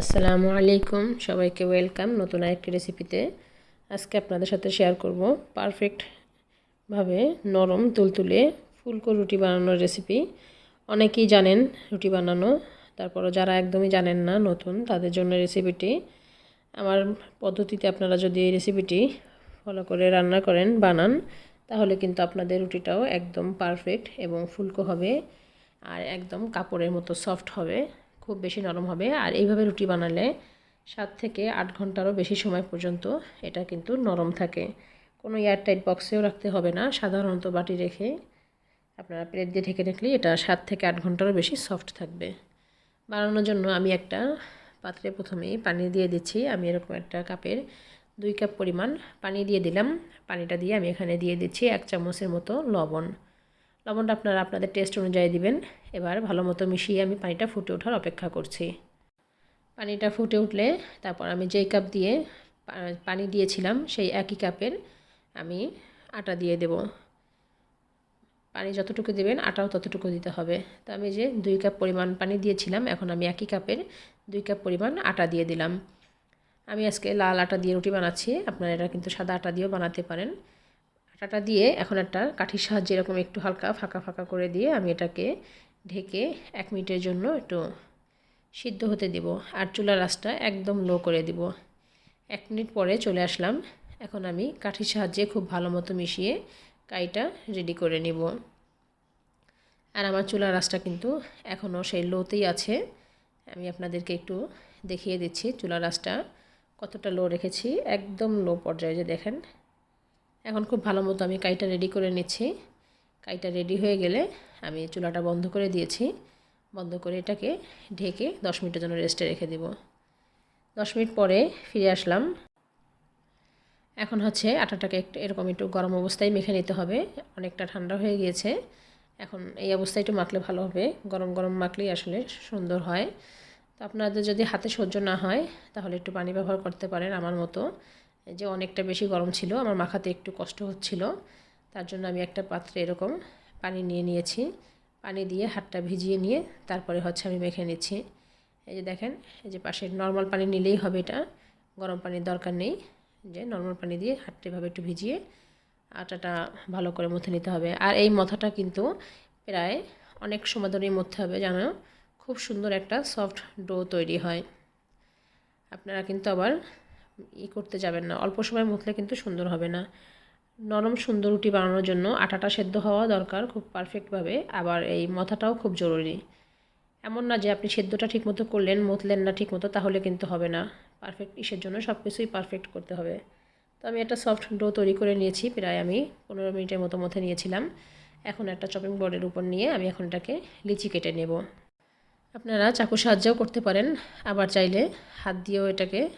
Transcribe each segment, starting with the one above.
আসসালামু আলাইকুম। সবাইকে ওয়েলকাম নতুন আরেকটি রেসিপিতে। আজকে আপনাদের সাথে শেয়ার করব পারফেক্টভাবে নরম তুলতুলে ফুলকো রুটি বানানোর রেসিপি। অনেকেই জানেন রুটি বানানো, তারপরও যারা একদমই জানেন না নতুন, তাদের জন্য রেসিপিটি। আমার পদ্ধতিতে আপনারা যদি এই রেসিপিটি ফলো করে রান্না করেন, বানান, তাহলে কিন্তু আপনাদের রুটিটাও একদম পারফেক্ট এবং ফুলকো হবে আর একদম কাপড়ের মতো সফট হবে। খুব বেশি নরম হবে। আর এইভাবে রুটি বানালে সাত থেকে আট ঘন্টারও বেশি সময় পর্যন্ত এটা কিন্তু নরম থাকে। কোনো এয়ারটাইট বক্সেও রাখতে হবে না। সাধারণত বাটি রেখে আপনারা প্লেট দিয়ে ঢেকে রাখলে এটা সাত থেকে আট ঘন্টারও বেশি সফট থাকবে। বানানোর জন্য আমি একটা পাত্রে প্রথমেই পানি দিয়ে দিচ্ছি। আমি এরকম একটা কাপের দুই কাপ পরিমাণ পানি দিয়ে দিলাম। পানিটা দিয়ে আমি এখানে দিয়ে দিচ্ছি এক চামচের মতো লবণ। লবণটা আপনারা আপনাদের টেস্ট অনুযায়ী দিবেন। এবার ভালো মতো মিশিয়ে আমি পানিটা ফুটে ওঠার অপেক্ষা করছি। পানিটা ফুটে উঠলে তারপর আমি যেই কাপ দিয়ে পানি দিয়েছিলাম সেই একই কাপের আমি আটা দিয়ে দেব। পানি যতটুকু দেবেন, আটাও ততটুকু দিতে হবে। তো আমি যে দুই কাপ পরিমাণ পানি দিয়েছিলাম, এখন আমি একই কাপের দুই কাপ পরিমাণ আটা দিয়ে দিলাম। আমি আজকে লাল আটা দিয়ে রুটি বানাচ্ছি। আপনারা এটা কিন্তু সাদা আটা দিয়েও বানাতে পারেন। আটাটা দিয়ে এখন একটা কাঠির সাহায্যে এরকম একটু হালকা ফাঁকা ফাঁকা করে দিয়ে আমি এটাকে ঢেকে এক মিনিটের জন্য একটু সিদ্ধ হতে দেব। আর চুলার রাসটা একদম লো করে দিব। এক মিনিট পরে চলে আসলাম। এখন আমি কাঠির সাহায্যে খুব ভালো মতো মিশিয়ে কাইটা রেডি করে নিব। আর আমার চুলার রাসটা কিন্তু এখনও সেই লোতেই আছে। আমি আপনাদেরকে একটু দেখিয়ে দিচ্ছি চুলার রাসটা কতটা লো রেখেছি। একদম লো পর্যায়ে যে দেখেন এখন খুব ভালো মতো আমি কাইটা রেডি করে নিচ্ছি। কাইটা রেডি হয়ে গেলে আমি চুলাটা বন্ধ করে দিয়েছি। বন্ধ করে এটাকে ঢেকে দশ মিনিটের জন্য রেস্টে রেখে দেব। দশ মিনিট পরে ফিরে আসলাম। এখন হচ্ছে আটাটাকে একটু এরকম একটু গরম অবস্থায় মেখে নিতে হবে। অনেকটা ঠান্ডা হয়ে গিয়েছে। এখন এই অবস্থায় একটু মাখলে ভালো হবে। গরম গরম মাখলেই আসলে সুন্দর হয়। তো আপনাদের যদি হাতে সহ্য না হয়, তাহলে একটু পানি ব্যবহার করতে পারেন আমার মতো। যে অনেকটা বেশি গরম ছিল, আমার মাখাতে একটু কষ্ট হচ্ছিল, তার জন্য আমি একটা পাত্রে এরকম পানি নিয়ে নিয়েছি। পানি দিয়ে হাতটা ভিজিয়ে নিয়ে তারপরে হচ্ছে আমি মেখে নিচ্ছি। এই যে দেখেন, এই যে পাশে নর্মাল পানি নিলেই হবে এটা, গরম পানির দরকার নেই। যে নর্মাল পানি দিয়ে হাতটা এভাবে একটু ভিজিয়ে আটাটা ভালো করে মথে নিতে হবে। আর এই মথাটা কিন্তু প্রায় অনেক সময় ধরে মথতে হবে, যেন খুব সুন্দর একটা সফট ডো তৈরি হয়। আপনারা কিন্তু আবার ই করতে যাবেন না। অল্প সময় মুখলে কিন্তু সুন্দর হবে না। নরম, সুন্দর রুটি বানানোর জন্য আটাটা সেদ্ধ হওয়া দরকার খুব পারফেক্টভাবে আবার এই মথাটাও খুব জরুরি। এমন না যে আপনি সেদ্ধটা ঠিকমতো করলেন মতলেন না ঠিকমতো, তাহলে কিন্তু হবে না। পারফেক্ট ইসের জন্য সব কিছুই পারফেক্ট করতে হবে। তো আমি একটা সফট ডো তৈরি করে নিয়েছি, প্রায় আমি পনেরো মিনিটের মতো মধ্যে নিয়েছিলাম। এখন একটা চপিং বোর্ডের উপর নিয়ে আমি এখন এটাকে লিচি কেটে নেব। আপনারা চাকু সাহায্যও করতে পারেন। আবার চাইলে হাত দিয়েও এটাকে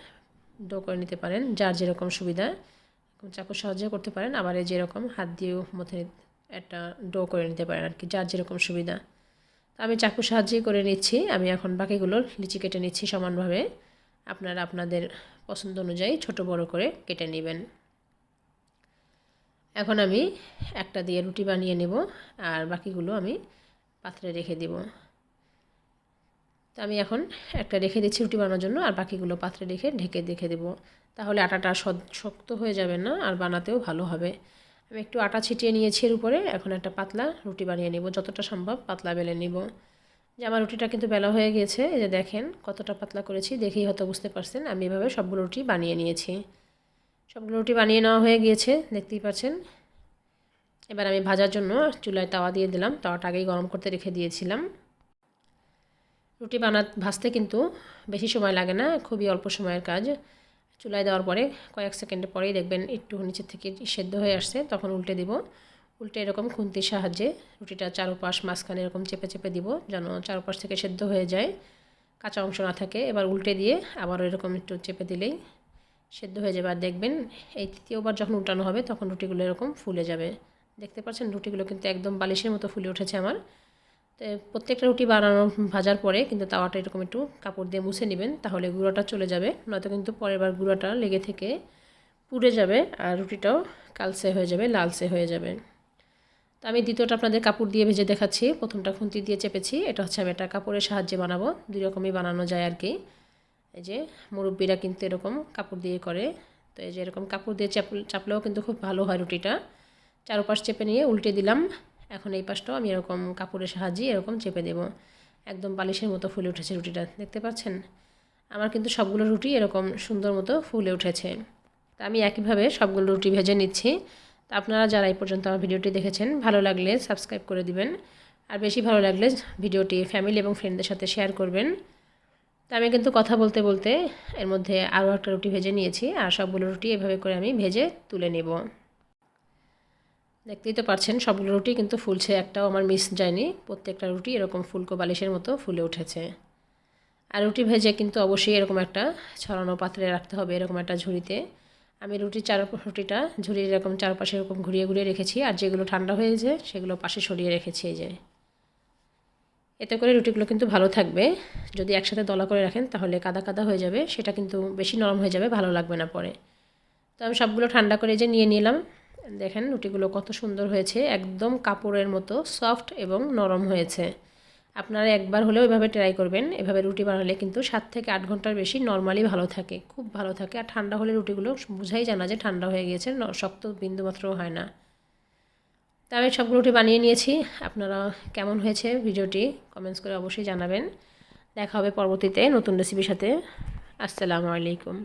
ডো করে নিতে পারেন, যার যেরকম সুবিধা। চাকুর সাহায্যে করতে পারেন, আবার যেরকম হাত দিয়েও মধ্যে একটা ডো করে নিতে পারেন আর কি, যার যেরকম সুবিধা। তো আমি চাকুর সাহায্যেই করে নিচ্ছি, আমি এখন বাকিগুলো লিচি কেটে নিচ্ছি সমানভাবে। আপনারা আপনাদের পছন্দ অনুযায়ী ছোট বড় করে কেটে নেবেন। এখন আমি একটা দিয়ে রুটি বানিয়ে নেব, আর বাকিগুলো আমি পাত্রে রেখে দেবো। তো আমি এখন একটা রেখে দিচ্ছি রুটি বানানোর জন্য, আর বাকিগুলো পাত্রে রেখে ঢেকে দেখে দেবো। তাহলে আটাটা শক্ত হয়ে যাবে না, আর বানাতেও ভালো হবে। আমি একটু আটা ছিটিয়ে নিয়েছি এর উপরে, এখন একটা পাতলা রুটি বানিয়ে নেব, যতটা সম্ভব পাতলা বেলে নেব। যে আমার রুটিটা কিন্তু বেলা হয়ে গেছে, এই যে দেখেন কতটা পাতলা করেছি, দেখেই হয়তো বুঝতে পারছেন, আমি এভাবে সবগুলো রুটি বানিয়ে নিয়েছি। সবগুলো রুটি বানিয়ে নেওয়া হয়ে গিয়েছে, দেখতেই পাচ্ছেন। এবার আমি ভাজার জন্য চুলায় তাওয়া দিয়ে দিলাম, তাওয়াটা আগেই গরম করতে রেখে দিয়েছিলাম। রুটি বানা, ভাজতে কিন্তু বেশি সময় লাগে না, খুবই অল্প সময়ের কাজ। চুলায় দেওয়ার পরে কয়েক সেকেন্ডের পরেই দেখবেন একটু নিচের থেকে সেদ্ধ হয়ে আসছে, তখন উল্টে দিব। উল্টে এরকম খুন্তির সাহায্যে রুটিটা চারোপাশ মাঝখানে এরকম চেপে চেপে দিব, যেন চারোপাশ থেকে সেদ্ধ হয়ে যায়। কাঁচা অংশ না থাকে, এবার উল্টে দিয়ে আবার এরকম একটু চেপে দিলেই সেদ্ধ হয়ে যাবে। আর দেখবেন এই তৃতীয়বার যখন উল্টানো হবে, তখন রুটিগুলো এরকম ফুলে যাবে। দেখতে পাচ্ছেন, রুটিগুলো কিন্তু একদম বালিশের মতো ফুলে উঠেছে আমার। তো প্রত্যেকটা রুটি বানানো ভাজার পরে কিন্তু তাওয়াটা এরকম একটু কাপড় দিয়ে মুছে নেবেন, তাহলে গুঁড়োটা চলে যাবে। নয়তো কিন্তু পরের বার গুঁড়োটা লেগে থেকে পুড়ে যাবে আর রুটিটাও কালসে হয়ে যাবে লালসে হয়ে যাবে। তো আমি দ্বিতীয়টা আপনাদের কাপড় দিয়ে ভেজে দেখাচ্ছি। প্রথমটা খুন্তি দিয়ে চেপেছি। এটা হচ্ছে আমি একটা কাপড়ের সাহায্যে বানাবো। দুই রকমই বানানো যায় আর কি এই যে মুরব্বীরা কিন্তু এরকম কাপড় দিয়ে করে। তো এই যে এরকম কাপড় দিয়ে চাপ, চাপলেও কিন্তু খুব ভালো হয় রুটিটা। চারপাশ চেপে নিয়ে উল্টে দিলাম। এখন এই পাশটাও আমি এরকম কাপড়ের সাহায্যে এরকম চেপে দেব। একদম বালিশের মতো ফুলে উঠেছে রুটিটা, দেখতে পাচ্ছেন? আমার কিন্তু সবগুলো রুটি এরকম সুন্দর মতো ফুলে উঠেছে। তা আমি একইভাবে সবগুলো রুটি ভেজে নিচ্ছি। তা আপনারা যারা এই পর্যন্ত আমার ভিডিওটি দেখেছেন, ভালো লাগলে সাবস্ক্রাইব করে দিবেন। আর বেশি ভালো লাগলে ভিডিওটি ফ্যামিলি এবং ফ্রেন্ডদের সাথে শেয়ার করবেন। তা আমি কিন্তু কথা বলতে বলতে এর মধ্যে আরও একটা রুটি ভেজে নিয়েছি, আর সবগুলো রুটি এভাবে করে আমি ভেজে তুলে নেব। দেখতেই তো পারছেন সবগুলো রুটি কিন্তু ফুলছে। একটাও আমার মিস যায়নি। প্রত্যেকটা রুটি এরকম ফুলকো বালিশের মতো ফুলে উঠেছে। আর রুটি ভেজে কিন্তু অবশ্যই এরকম একটা ছড়ানো পাত্রে রাখতে হবে, এরকম একটা ঝুড়িতে। আমি রুটির চার রুটিটা, ঝুড়ির এরকম চারপাশে এরকম ঘুরিয়ে ঘুরিয়ে রেখেছি, আর যেগুলো ঠান্ডা হয়েছে সেগুলো পাশে সরিয়ে রেখেছি এই যে। এতে করে রুটিগুলো কিন্তু ভালো থাকবে। যদি একসাথে দলা করে রাখেন তাহলে কাদা কাদা হয়ে যাবে, সেটা কিন্তু বেশি নরম হয়ে যাবে, ভালো লাগবে না পরে। তো আমি সবগুলো ঠান্ডা করে যে নিয়ে নিলাম। দেখেন রুটিগুলো কত সুন্দর হয়েছে, একদম কাপড়ের মতো সফট এবং নরম হয়েছে। আপনারা একবার হলেও এভাবে ট্রাই করবেন। এভাবে রুটি বানালে কিন্তু সাত থেকে আট ঘণ্টার বেশি নর্মালি ভালো থাকে, খুব ভালো থাকে। আর ঠান্ডা হলে রুটিগুলো বোঝাই জানা যে ঠান্ডা হয়ে গিয়েছে শক্ত বিন্দুমাত্রও হয় না। তা আমি সবগুলো রুটি বানিয়ে নিয়েছি। আপনারা কেমন হয়েছে ভিডিওটি কমেন্টস করে অবশ্যই জানাবেন। দেখা হবে পরবর্তীতে নতুন রেসিপির সাথে। আসসালামু আলাইকুম।